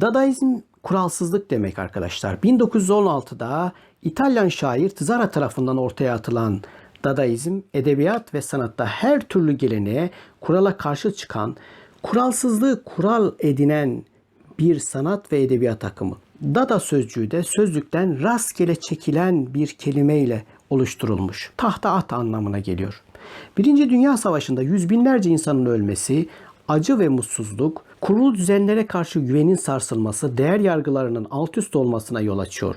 Dadaizm kuralsızlık demek arkadaşlar. 1916'da İtalyan şair Tizara tarafından ortaya atılan Dadaizm, edebiyat ve sanatta her türlü geleneğe, kurala karşı çıkan, kuralsızlığı kural edinen bir sanat ve edebiyat akımı. Dada sözcüğü de sözlükten rastgele çekilen bir kelimeyle oluşturulmuş. Tahta at anlamına geliyor. Birinci Dünya Savaşı'nda yüz binlerce insanın ölmesi, acı ve mutsuzluk, kurulu düzenlere karşı güvenin sarsılması, değer yargılarının alt üst olmasına yol açıyor.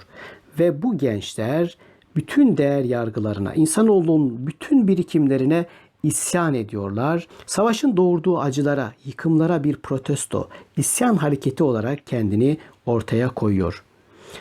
Ve bu gençler bütün değer yargılarına, insanoğlunun bütün birikimlerine isyan ediyorlar. Savaşın doğurduğu acılara, yıkımlara bir protesto, isyan hareketi olarak kendini ortaya koyuyor.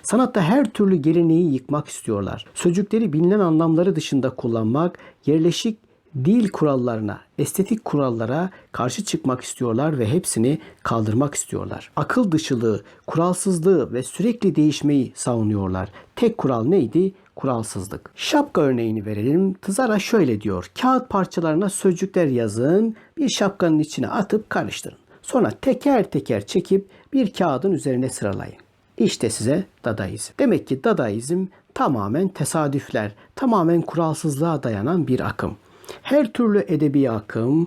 Sanatta her türlü geleneği yıkmak istiyorlar. Sözcükleri bilinen anlamları dışında kullanmak, yerleşik dil kurallarına, estetik kurallara karşı çıkmak istiyorlar ve hepsini kaldırmak istiyorlar. Akıl dışılığı, kuralsızlığı ve sürekli değişmeyi savunuyorlar. Tek kural neydi? Kuralsızlık. Şapka örneğini verelim. Tızara şöyle diyor. Kağıt parçalarına sözcükler yazın, bir şapkanın içine atıp karıştırın. Sonra teker teker çekip bir kağıdın üzerine sıralayın. İşte size Dadaizm. Demek ki Dadaizm tamamen tesadüfler, tamamen kuralsızlığa dayanan bir akım. Her türlü edebi akım,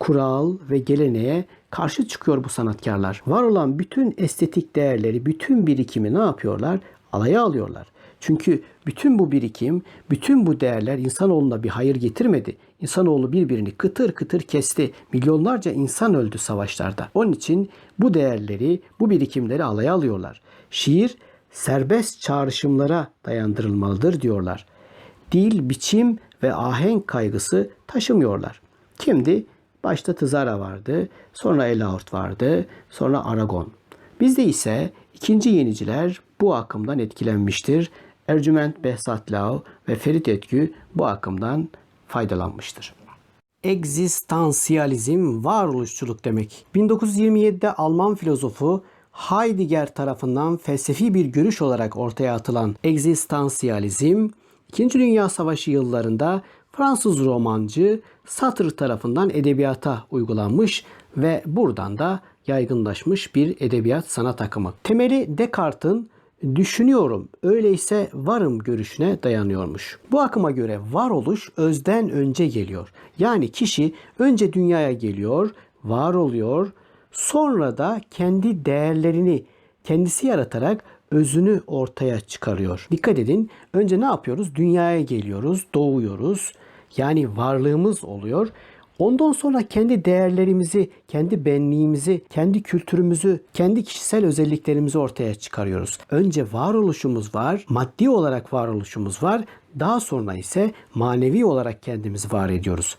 kural ve geleneğe karşı çıkıyor bu sanatkarlar. Var olan bütün estetik değerleri, bütün birikimi ne yapıyorlar? Alaya alıyorlar. Çünkü bütün bu birikim, bütün bu değerler insanoğluna bir hayır getirmedi. İnsanoğlu birbirini kıtır kıtır kesti. Milyonlarca insan öldü savaşlarda. Onun için bu değerleri, bu birikimleri alaya alıyorlar. Şiir serbest çağrışımlara dayandırılmalıdır diyorlar. Dil, biçim ve ahenk kaygısı taşımıyorlar. Kimdi? Başta Tızara vardı, sonra Elaort vardı, sonra Aragon. Bizde ise ikinci yeniciler bu akımdan etkilenmiştir. Ercüment Behzatlıoğlu ve Ferit Etkü bu akımdan faydalanmıştır. Egzistansiyalizm varoluşçuluk demek. 1927'de Alman filozofu Heidegger tarafından felsefi bir görüş olarak ortaya atılan egzistansiyalizm, İkinci Dünya Savaşı yıllarında Fransız romancı Sartre tarafından edebiyata uygulanmış ve buradan da yaygınlaşmış bir edebiyat sanat akımı. Temeli Descartes'in düşünüyorum öyleyse varım görüşüne dayanıyormuş. Bu akıma göre varoluş özden önce geliyor. Yani kişi önce dünyaya geliyor, var oluyor, sonra da kendi değerlerini kendisi yaratarak özünü ortaya çıkarıyor. Dikkat edin. Önce ne yapıyoruz? Dünyaya geliyoruz, doğuyoruz. Yani varlığımız oluyor. Ondan sonra kendi değerlerimizi, kendi benliğimizi, kendi kültürümüzü, kendi kişisel özelliklerimizi ortaya çıkarıyoruz. Önce varoluşumuz var, maddi olarak varoluşumuz var. Daha sonra ise manevi olarak kendimizi var ediyoruz.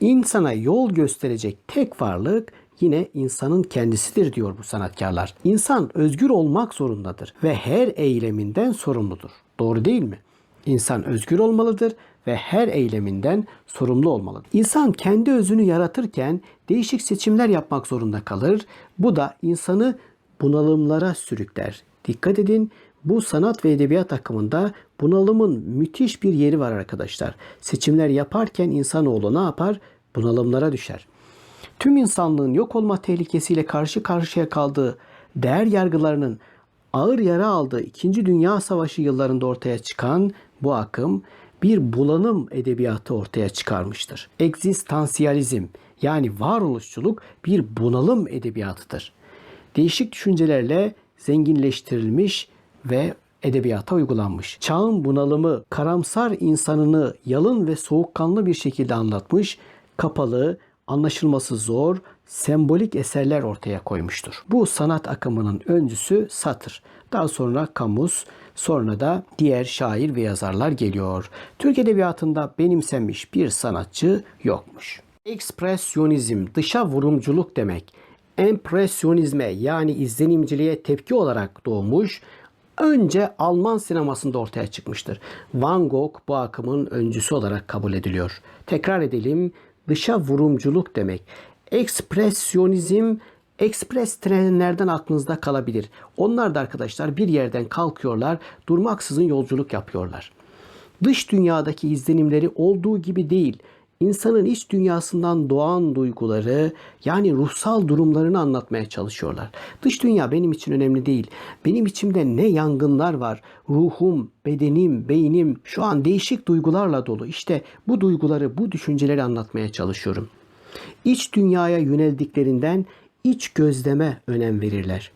İnsana yol gösterecek tek varlık yine insanın kendisidir diyor bu sanatkarlar. İnsan özgür olmak zorundadır ve her eyleminden sorumludur. Doğru değil mi? İnsan özgür olmalıdır ve her eyleminden sorumlu olmalıdır. İnsan kendi özünü yaratırken değişik seçimler yapmak zorunda kalır. Bu da insanı bunalımlara sürükler. Dikkat edin bu sanat ve edebiyat akımında bunalımın müthiş bir yeri var arkadaşlar. Seçimler yaparken insanoğlu ne yapar? Bunalımlara düşer. Tüm insanlığın yok olma tehlikesiyle karşı karşıya kaldığı değer yargılarının ağır yara aldığı 2. Dünya Savaşı yıllarında ortaya çıkan bu akım bir bulanım edebiyatı ortaya çıkarmıştır. Egzistansiyalizm yani varoluşçuluk bir bunalım edebiyatıdır. Değişik düşüncelerle zenginleştirilmiş ve edebiyata uygulanmış. Çağın bunalımı, karamsar insanını yalın ve soğukkanlı bir şekilde anlatmış, kapalı, anlaşılması zor, sembolik eserler ortaya koymuştur. Bu sanat akımının öncüsü Satır. Daha sonra Kamus, sonra da diğer şair ve yazarlar geliyor. Türk edebiyatında benimsenmiş bir sanatçı yokmuş. Ekspresyonizm, dışa vurumculuk demek. Empresyonizme yani izlenimciliğe tepki olarak doğmuş, önce Alman sinemasında ortaya çıkmıştır. Van Gogh bu akımın öncüsü olarak kabul ediliyor. Tekrar edelim, dışa vurumculuk demek. Ekspresyonizm ekspres trenlerden aklınızda kalabilir. Onlar da arkadaşlar bir yerden kalkıyorlar, durmaksızın yolculuk yapıyorlar. Dış dünyadaki izlenimleri olduğu gibi değil, insanın iç dünyasından doğan duyguları yani ruhsal durumlarını anlatmaya çalışıyorlar. Dış dünya benim için önemli değil. Benim içimde ne yangınlar var. Ruhum, bedenim, beynim şu an değişik duygularla dolu. İşte bu duyguları, bu düşünceleri anlatmaya çalışıyorum. İç dünyaya yöneldiklerinden iç gözleme önem verirler.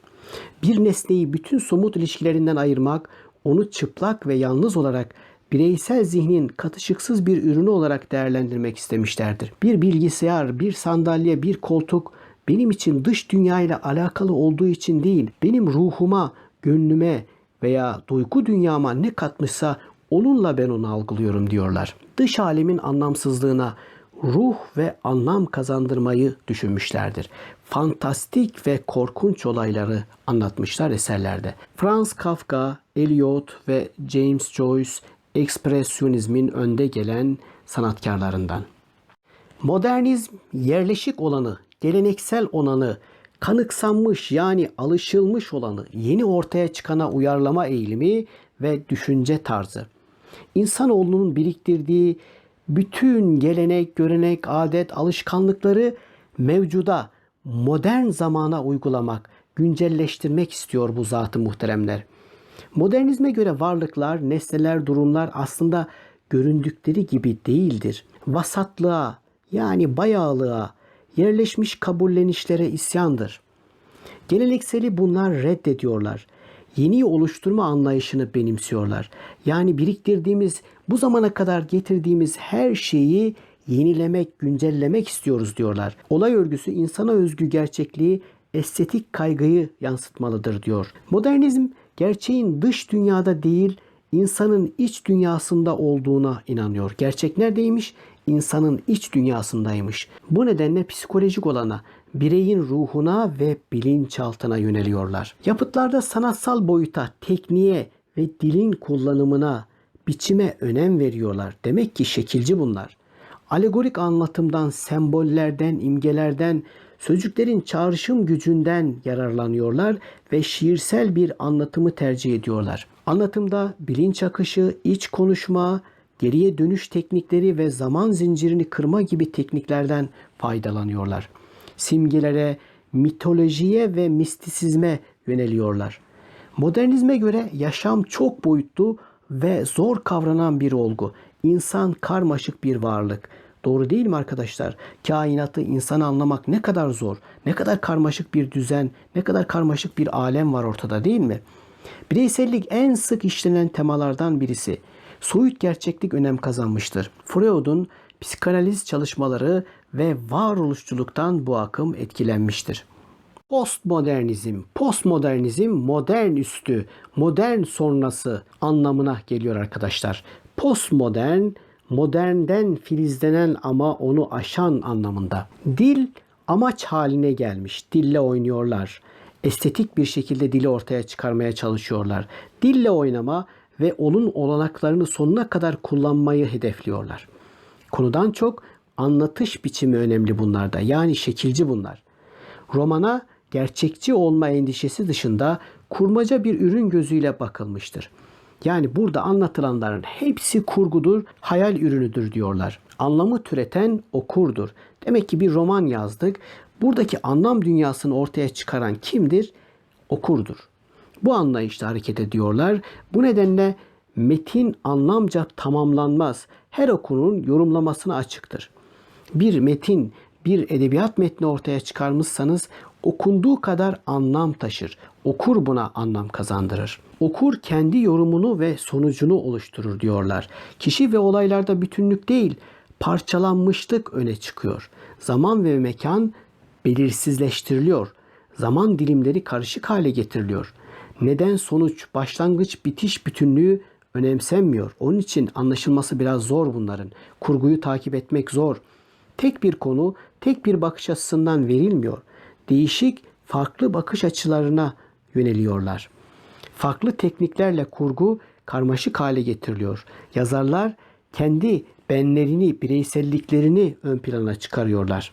Bir nesneyi bütün somut ilişkilerinden ayırmak, onu çıplak ve yalnız olarak bireysel zihnin katışıksız bir ürünü olarak değerlendirmek istemişlerdir. Bir bilgisayar, bir sandalye, bir koltuk benim için dış dünya ile alakalı olduğu için değil, benim ruhuma, gönlüme veya duygu dünyama ne katmışsa onunla ben onu algılıyorum diyorlar. Dış alemin anlamsızlığına, ruh ve anlam kazandırmayı düşünmüşlerdir. Fantastik ve korkunç olayları anlatmışlar eserlerde. Franz Kafka, Eliot ve James Joyce ekspresyonizmin önde gelen sanatkarlarından. Modernizm yerleşik olanı, geleneksel olanı, kanıksanmış yani alışılmış olanı yeni ortaya çıkana uyarlama eğilimi ve düşünce tarzı. İnsanoğlunun biriktirdiği bütün gelenek, görenek, adet, alışkanlıkları mevcuda, modern zamana uygulamak, güncelleştirmek istiyor bu zatı muhteremler. Modernizme göre varlıklar, nesneler, durumlar aslında göründükleri gibi değildir. Vasatlığa yani bayağılığa, yerleşmiş kabullenişlere isyandır. Gelenekseli bunlar reddediyorlar. Yeni oluşturma anlayışını benimsiyorlar. Yani biriktirdiğimiz, bu zamana kadar getirdiğimiz her şeyi yenilemek, güncellemek istiyoruz diyorlar. Olay örgüsü insana özgü gerçekliği, estetik kaygıyı yansıtmalıdır diyor. Modernizm gerçeğin dış dünyada değil, insanın iç dünyasında olduğuna inanıyor. Gerçek neredeymiş? İnsanın iç dünyasındaymış. Bu nedenle psikolojik olana, bireyin ruhuna ve bilinçaltına yöneliyorlar. Yapıtlarda sanatsal boyuta, tekniğe ve dilin kullanımına, biçime önem veriyorlar. Demek ki şekilci bunlar. Alegorik anlatımdan, sembollerden, imgelerden, sözcüklerin çağrışım gücünden yararlanıyorlar ve şiirsel bir anlatımı tercih ediyorlar. Anlatımda bilinç akışı, iç konuşma, geriye dönüş teknikleri ve zaman zincirini kırma gibi tekniklerden faydalanıyorlar. Simgelere, mitolojiye ve mistisizme yöneliyorlar. Modernizme göre yaşam çok boyutlu ve zor kavranan bir olgu. İnsan karmaşık bir varlık. Doğru değil mi arkadaşlar? Kainatı, insanı anlamak ne kadar zor, ne kadar karmaşık bir düzen, ne kadar karmaşık bir alem var ortada değil mi? Bireysellik en sık işlenen temalardan birisi. Soyut gerçeklik önem kazanmıştır. Freud'un psikanaliz çalışmaları ve varoluşçuluktan bu akım etkilenmiştir. Postmodernizm, postmodernizm modern üstü, modern sonrası anlamına geliyor arkadaşlar. Postmodern, modernden filizlenen ama onu aşan anlamında. Dil amaç haline gelmiş. Dille oynuyorlar. Estetik bir şekilde dili ortaya çıkarmaya çalışıyorlar. Dille oynama ve onun olanaklarını sonuna kadar kullanmayı hedefliyorlar. Konudan çok anlatış biçimi önemli bunlarda. Yani şekilci bunlar. Romana gerçekçi olma endişesi dışında kurmaca bir ürün gözüyle bakılmıştır. Yani burada anlatılanların hepsi kurgudur, hayal ürünüdür diyorlar. Anlamı türeten okurdur. Demek ki bir roman yazdık. Buradaki anlam dünyasını ortaya çıkaran kimdir? Okurdur. Bu anlayışla hareket ediyorlar. Bu nedenle metin anlamca tamamlanmaz. Her okunun yorumlamasına açıktır. Bir metin, bir edebiyat metni ortaya çıkarmışsanız okunduğu kadar anlam taşır. Okur buna anlam kazandırır. Okur kendi yorumunu ve sonucunu oluşturur diyorlar. Kişi ve olaylarda bütünlük değil, parçalanmışlık öne çıkıyor. Zaman ve mekan belirsizleştiriliyor. Zaman dilimleri karışık hale getiriliyor. Neden sonuç, başlangıç, bitiş bütünlüğü önemsenmiyor. Onun için anlaşılması biraz zor bunların. Kurguyu takip etmek zor. Tek bir konu, tek bir bakış açısından verilmiyor. Değişik, farklı bakış açılarına yöneliyorlar. Farklı tekniklerle kurgu karmaşık hale getiriliyor. Yazarlar kendi benlerini, bireyselliklerini ön plana çıkarıyorlar.